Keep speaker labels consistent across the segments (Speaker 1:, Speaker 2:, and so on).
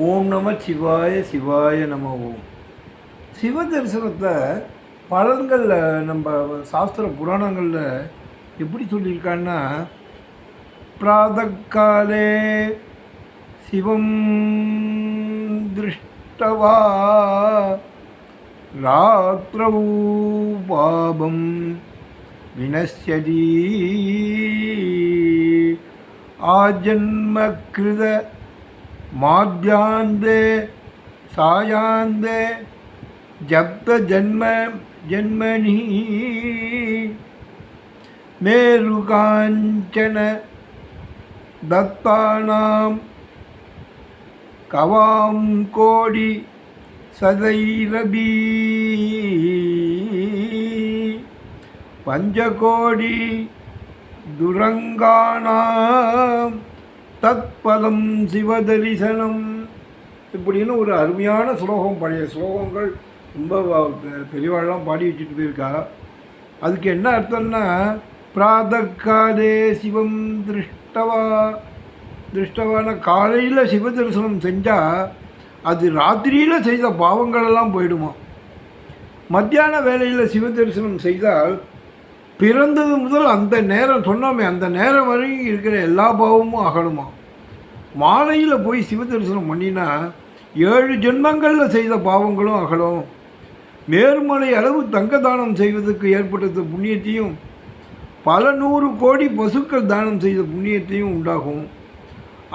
Speaker 1: ஓம் நம சிவாய சிவாய நம ஓம். சிவ தரிசனத்தை பலன்களில் நம்ம சாஸ்திர புராணங்களில் எப்படி சொல்லியிருக்கான்னா பிராதக்காலே சிவம் திருஷ்டவா ராத்திரவு பாபம் வினஷ்யதி ஆஜன்மகிருத மாத்யாந்தே சாயாந்தே ஜப்த ஜன்ம ஜன்மனி மேருகாஞ்சன தத்தானாம் கவாம் கோடி சதைரபி பஞ்சகோடி துரங்கானாம் தத்பதம் சிவதரிசனம். இப்படின்னு ஒரு அருமையான ஸ்லோகம் பழைய ஸ்லோகங்கள் ரொம்ப வ- பாடி வச்சுட்டு போயிருக்கா. அதுக்கு என்ன அர்த்தம்னா பிராதக்காலே சிவம் திருஷ்டவா. திருஷ்டவான காலையில் சிவ தரிசனம் செஞ்சால் அது ராத்திரியில் செய்த பாவங்களெல்லாம் போயிடுமா. மத்தியான வேலையில் சிவ தரிசனம் செய்தால் பிறந்தது முதல் அந்த நேரம் சொன்னோமே அந்த நேரம் வரைக்கும் இருக்கிற எல்லா பாவமும் அகலுமா? மாலையில் போய் சிவ தரிசனம் பண்ணினா ஏழு ஜென்மங்களில் செய்த பாவங்களும் அகலும். நேர்மலை அளவு தங்க தானம் செய்வதற்கு ஏற்பட்ட புண்ணியத்தையும் பல நூறு கோடி பசுக்கள் தானம் செய்த புண்ணியத்தையும் உண்டாகும்.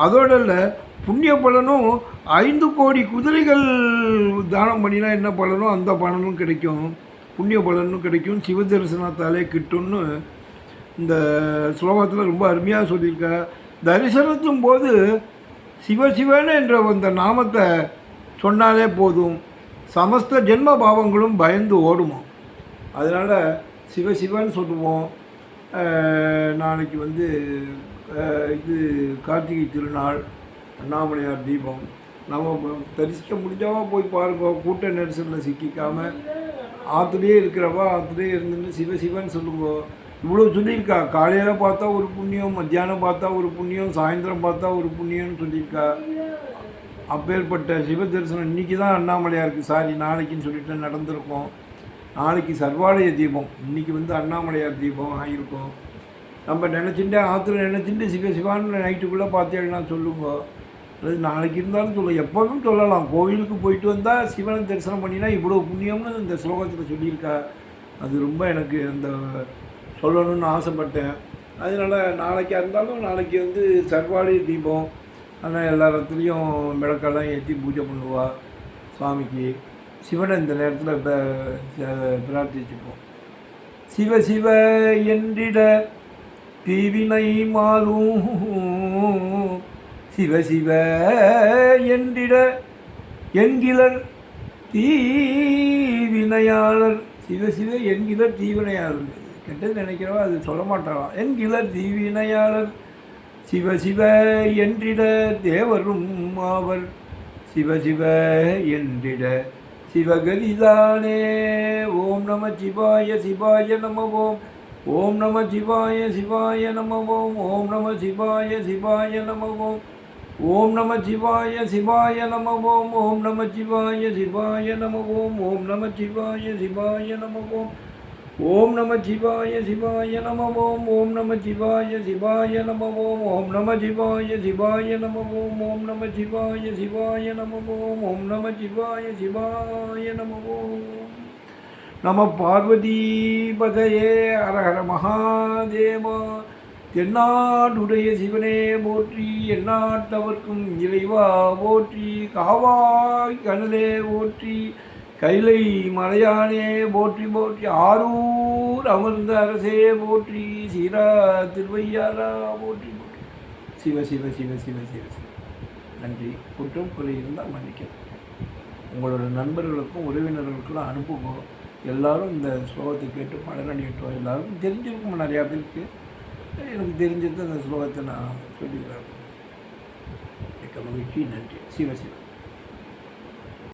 Speaker 1: அதோட இல்லை புண்ணிய பலனும் ஐந்து கோடி குதிரைகள் தானம் பண்ணினா என்ன பலனோ அந்த பலனும் கிடைக்கும். புண்ணிய பலனும் கிடைக்கும். சிவ தரிசனத்தாலே கிட்டும்னு இந்த ஸ்லோகத்தில் ரொம்ப அருமையாக சொல்லியிருக்க தரிசனத்தும் போது சிவசிவன் என்ற அந்த நாமத்தை சொன்னாலே போதும். சமஸ்த ஜென்ம பாவங்களும் பயந்து ஓடுமா? அதனால் சிவசிவன் சொல்லுவோம். நாளைக்கு வந்து இது கார்த்திகை திருநாள் அண்ணாமலையார் தீபம். நம்ம தரிசிக்க முடிஞ்சாவா போய் பாருங்க. கூட்ட நெரிசலில் சிக்கிக்காமல் ஆற்றுலேயே இருக்கிறவா ஆற்றுலேயே இருந்துன்னு சிவசிவன் சொல்லுங்கோ. இவ்வளோ சொல்லியிருக்கா. காலையில் பார்த்தா ஒரு புண்ணியம் மத்தியானம் பார்த்தா ஒரு புண்ணியம் சாயந்தரம் பார்த்தா ஒரு புண்ணியம்னு சொல்லியிருக்கா. அப்பேற்பட்ட சிவ தரிசனம் இன்றைக்கி தான் அண்ணாமலையாருக்கு சாரி நாளைக்குன்னு சொல்லிட்டு நடந்திருக்கோம். நாளைக்கு சர்வாலய தீபம். இன்றைக்கி வந்து அண்ணாமலையார் தீபம் ஆகியிருக்கும். நம்ம நினச்சிட்டு ஆற்றுல நினச்சிட்டு சிவ சிவான்னு நைட்டுக்குள்ளே பார்த்தேன்னா சொல்லுங்க. அது நாளைக்கு இருந்தாலும் சொல்ல. எப்போவும் சொல்லலாம். கோவிலுக்கு போயிட்டு வந்தால் சிவனை தரிசனம் பண்ணினா இவ்வளோ புண்ணியம்னு இந்த ஸ்லோகத்தில் சொல்லியிருக்கா. அது ரொம்ப எனக்கு அந்த சொல்லணும்னு ஆசைப்பட்டேன். அதனால் நாளைக்கா இருந்தாலும் நாளைக்கு வந்து சர்வாலய தீபம். ஆனால் எல்லா இடத்துலையும் விளக்கெல்லாம் ஏற்றி பூஜை பண்ணுவா சுவாமிக்கு. சிவனை இந்த நேரத்தில் ப- பிரார்த்திச்சுப்போம். சிவ சிவ என்றிட தீவினை மாலும் சிவ சிவ என்றிட என்கிலர் தீவினையாளர். சிவ சிவ என்கிலர் தீவினையாளர். கெட்டது நினைக்கிறோம் அது சொல்ல மாட்டாராம் என்கிலர் தீவினையாளர். சிவ சிவ என்றிட தேவரும் ஆவர். சிவ சிவ என்றிட சிவகதிதானே ஓம் நம சிவாய சிவாய நம ஓம். ஓம் நம சிவாய சிவாய நம ஓம். ஓம் நம சிவாய சிவாய நம ஓம். ஓம் நம சிவாய சிவாய நம ஓம் ஓம் நம சிவாய சிவாய நம ஓம் ஓம் நம சிவாய சிவாய நம ஓம் ஓம் நம சிவாய சிவாய நம ஓம் ஓம் நம சிவாய சிவாய நம ஓம் ஓம் நம சிவாய சிவாய நம ஓம் ஓம் நம சிவாய சிவாய நம ஓம் ஓம் நம சிவாய சிவாய நம ஓம் நம பார்வதி பதையே அரஹர மகாதேவா என்னாடுடைய சிவனே போற்றி எந்நாட்டவர்க்கும் இறைவா போற்றி காவாய் கனலே போற்றி கைலை மலையானே போற்றி போற்றி ஆரூர் அமர்ந்த அரசே போற்றி சீரா திருவையாரா போற்றி போற்றி. சிவ சிவ சிவ சிவ சிவ சிவ. நன்றி. குற்றம் குறை இருந்தால் மன்னிக்கிறேன் உங்களோட நண்பர்களுக்கும் உறவினர்களுக்கெல்லாம் அனுப்புங்க. எல்லாரும் இந்த ஸ்லோகத்தை கேட்டு பலனடையட்டும். எல்லாரும் தெரிஞ்சிருக்கும் நிறையா பேருக்கு. எனக்கு தெரிஞ்சது அந்த ஸ்லோகத்தை நான் சொல்லிடுறேன் மிக்க மகிழ்ச்சி நன்றி. சிவ.